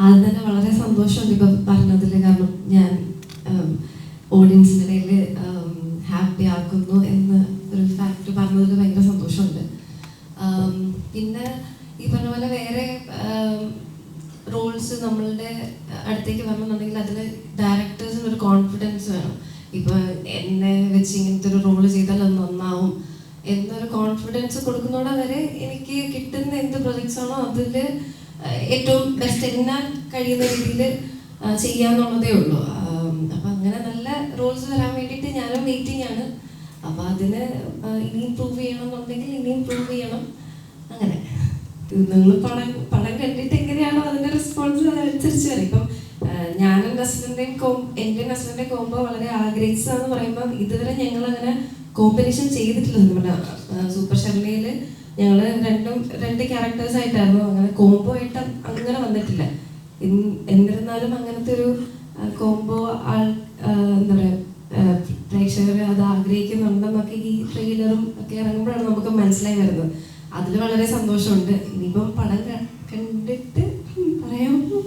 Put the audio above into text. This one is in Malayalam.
ആദ്യം തന്നെ വളരെ സന്തോഷമുണ്ട് ഇപ്പം പറഞ്ഞതിൽ കാരണം ഞാൻ ഓഡിയൻസിന്റെ ഇടയിൽ ഹാപ്പി ആക്കുന്നു എന്ന് ഒരു ഫാക്ട് പറഞ്ഞതിൽ ഭയങ്കര സന്തോഷമുണ്ട്. പിന്നെ ഈ പറഞ്ഞ പോലെ വേറെ റോൾസ് നമ്മളുടെ അടുത്തേക്ക് വരണമെന്നുണ്ടെങ്കിൽ അതിൽ ഡയറക്ടേഴ്സിന് ഒരു കോൺഫിഡൻസ് വേണം. ഇപ്പൊ എന്നെ വെച്ച് ഇങ്ങനത്തെ ഒരു റോൾ ചെയ്താൽ അത് നന്നാവും എന്നൊരു കോൺഫിഡൻസ് കൊടുക്കുന്നതോടെ വരെ എനിക്ക് കിട്ടുന്ന എന്ത് പ്രൊജക്ട്സ് ആണോ അതിൽ ഏറ്റവും ബെസ്റ്റ് എന്നാൽ കഴിയുന്ന രീതിയിൽ ചെയ്യാന്നുള്ളതേ ഉള്ളൂ. അപ്പം അങ്ങനെ നല്ല റോൾസ് വരാൻ വേണ്ടിയിട്ട് ഞാനും വെയിറ്റിംഗ് ആണ്. അപ്പൊ അതിന് ഇനി ഇനിയും പ്രൂവ് ചെയ്യണം എന്നുണ്ടെങ്കിൽ ഇനിയും പ്രൂവ് ചെയ്യണം. അങ്ങനെ. നിങ്ങൾ പടം പടം കണ്ടിട്ട് എങ്ങനെയാണോ അതിന്റെ റെസ്പോൺസ് അതനുസരിച്ച് വരും. ഇപ്പം ഞാനും നസ്ലിന്റെയും കോം എന്റെ ഹസ്ബൻഡിന്റെ കോംബോ വളരെ ആഗ്രഹിച്ചതാന്ന് പറയുമ്പോൾ ഇതുവരെ ഞങ്ങൾ അങ്ങനെ കോമ്പിനേഷൻ ചെയ്തിട്ടില്ല സൂപ്പർ ഷർമയിൽ ഞങ്ങൾ രണ്ടും രണ്ട് ക്യാരക്ടേഴ്സ് ആയിട്ടായിരുന്നു അങ്ങനെ കോംബോ ആയിട്ട് അങ്ങനെ വന്നിട്ടില്ല. എന്നിരുന്നാലും അങ്ങനത്തെ ഒരു കോംബോ ആൾ എന്താ പറയുക പ്രേക്ഷകർ അത് ആഗ്രഹിക്കുന്നുണ്ടെന്നൊക്കെ ഈ ട്രെയിലറും ഒക്കെ ഇറങ്ങുമ്പോഴാണ് നമുക്ക് മനസ്സിലായി വരുന്നത്. അതിൽ വളരെ സന്തോഷമുണ്ട്. ഇനിയിപ്പം പടം കണ്ടിട്ട് കണ്ടിട്ട്